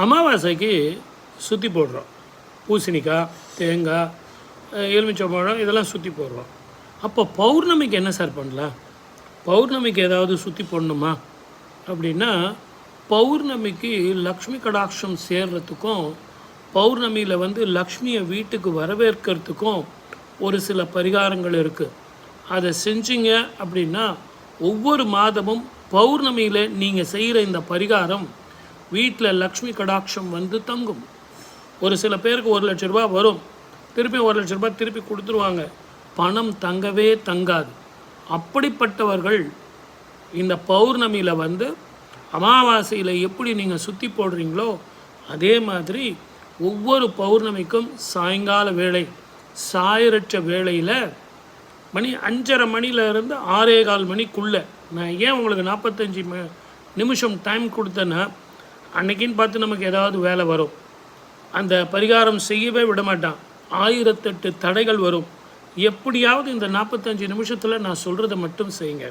அமாவாசைக்கு சுற்றி போடுறோம். பூசணிக்காய் தேங்காய் எலுமிச்சை பழம் இதெல்லாம் சுற்றி போடுறோம். அப்போ பௌர்ணமிக்கு என்ன சார் பண்ணலாம்? பௌர்ணமிக்கு ஏதாவது சுற்றி போடணுமா? அப்படின்னா பௌர்ணமிக்கு லக்ஷ்மி கடாட்சம் சேர்றதுக்கும் பௌர்ணமியில் வந்து லக்ஷ்மியை வீட்டுக்கு வரவேற்கிறதுக்கும் ஒரு சில பரிகாரங்கள் இருக்குது அதை செஞ்சீங்க அப்படின்னா ஒவ்வொரு மாதமும் பௌர்ணமியில் நீங்கள் செய்கிற இந்த பரிகாரம் வீட்டில் லக்ஷ்மி கடாட்சம் வந்து தங்கும். ஒரு சில பேருக்கு ஒரு லட்ச ரூபா வரும். திருப்பி ஒரு லட்ச ரூபாய் திருப்பி கொடுத்துருவாங்க. பணம் தங்கவே தங்காது. அப்படிப்பட்டவர்கள் இந்த பௌர்ணமியில் வந்து அமாவாசையில் எப்படி நீங்கள் சுற்றி போடுறீங்களோ அதே மாதிரி ஒவ்வொரு பௌர்ணமிக்கும் சாயங்கால வேளை சாயரற்ற வேளையில் மணி அஞ்சரை மணிலேருந்து ஆறே கால் மணிக்குள்ளே நான் ஏன் உங்களுக்கு நாற்பத்தஞ்சு ம நிமிஷம் டைம் கொடுத்தேன்னா அன்னைக்குன்னு பார்த்து நமக்கு ஏதாவது வேலை வரும். அந்த பரிகாரம் செய்யவே விடமாட்டான் ஆயிரத்தெட்டு தடைகள் வரும். எப்படியாவது இந்த நாற்பத்தஞ்சு நிமிஷத்தில் நான் சொல்கிறத மட்டும் செய்யுங்க.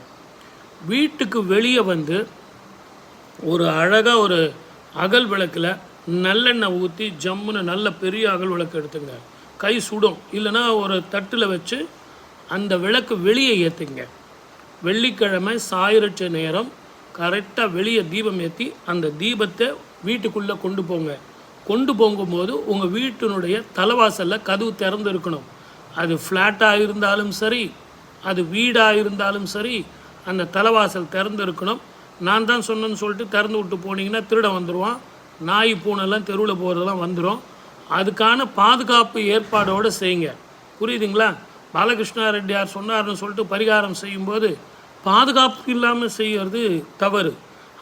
வீட்டுக்கு வெளியே வந்து ஒரு அழகாக ஒரு அகல் விளக்கில் நல்லெண்ணெய் ஊற்றி ஜம்முன்னு நல்ல பெரிய அகல் விளக்கு எடுத்துங்க. கை சுடும். இல்லைன்னா ஒரு தட்டில் வச்சு அந்த விளக்கு வெளியே ஏற்றுங்க வெள்ளிக்கிழமை சாயிரட்ச நேரம் கரெக்டாக வெளியே தீபம் ஏற்றி அந்த தீபத்தை வீட்டுக்குள்ளே கொண்டு போங்க. கொண்டு போகும்போது உங்கள் வீட்டினுடைய தலைவாசலில் கதவு திறந்து இருக்கணும். அது ஃப்ளாட்டாக இருந்தாலும் சரி அது வீடாக இருந்தாலும் சரி அந்த தலைவாசல் திறந்து இருக்கணும். நான் தான் சொன்னேன்னு சொல்லிட்டு திறந்து விட்டு போனீங்கன்னா திருடம் வந்துடுவான் நாய் பூனைலாம் தெருவில் போகிறதெல்லாம் வந்துடும் அதுக்கான பாதுகாப்பு ஏற்பாடோடு செய்யுங்க. புரியுதுங்களா? பாலகிருஷ்ணா ரெட்டியார் சொன்னார்னு சொல்லிட்டு பரிகாரம் செய்யும்போது பாதுகாப்பு இல்லாமல் செய்கிறது தவறு.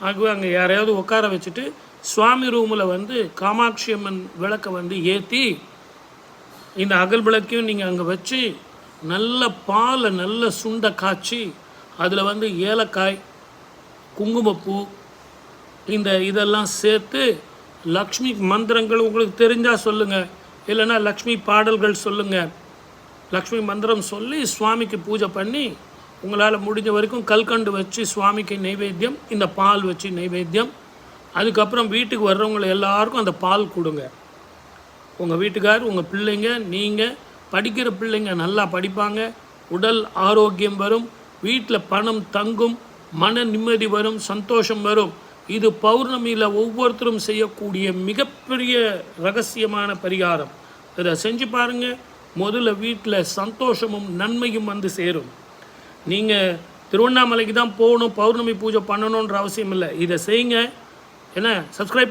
ஆகவே அங்கே யாரையாவது உட்கார வச்சுட்டு சுவாமி ரூமில் வந்து காமாட்சி அம்மன் விளக்கை வந்து ஏற்றி இந்த அகல் விளக்கையும் நீங்கள் அங்கே வச்சு நல்ல பாலை நல்ல சுண்டை காய்ச்சி அதில் வந்து ஏலக்காய் குங்குமப்பூ இந்த இதெல்லாம் சேர்த்து லக்ஷ்மி மந்திரங்கள் உங்களுக்கு தெரிஞ்சால் சொல்லுங்கள் இல்லைன்னா லக்ஷ்மி பாடல்கள் சொல்லுங்கள் லக்ஷ்மி மந்திரம் சொல்லி சுவாமிக்கு பூஜை பண்ணி உங்களால் முடிஞ்ச வரைக்கும் கல்கண்டு வச்சு சுவாமிக்கு நைவேத்தியம் இந்த பால் வச்சு நைவேத்தியம். அதுக்கப்புறம் வீட்டுக்கு வர்றவங்களை எல்லாருக்கும் அந்த பால் கொடுங்க. உங்கள் வீட்டுக்கார் உங்கள் பிள்ளைங்க நீங்கள் படிக்கிற பிள்ளைங்க நல்லா படிப்பாங்க. உடல் ஆரோக்கியம் வரும் வீட்டில் பணம் தங்கும் மன நிம்மதி வரும் சந்தோஷம் வரும். இது பௌர்ணமியில் ஒவ்வொருத்தரும் செய்யக்கூடிய மிகப்பெரிய ரகசியமான பரிகாரம். இதை செஞ்சு பாருங்கள் முதல்ல வீட்டில் சந்தோஷமும் நன்மையும் வந்து சேரும். நீங்கள் திருவண்ணாமலைக்கு தான் போகணும் பௌர்ணமி பூஜை பண்ணணுன்ற அவசியம் இல்லை. இதை செய்யுங்க. என்ன? சப்ஸ்கிரைப்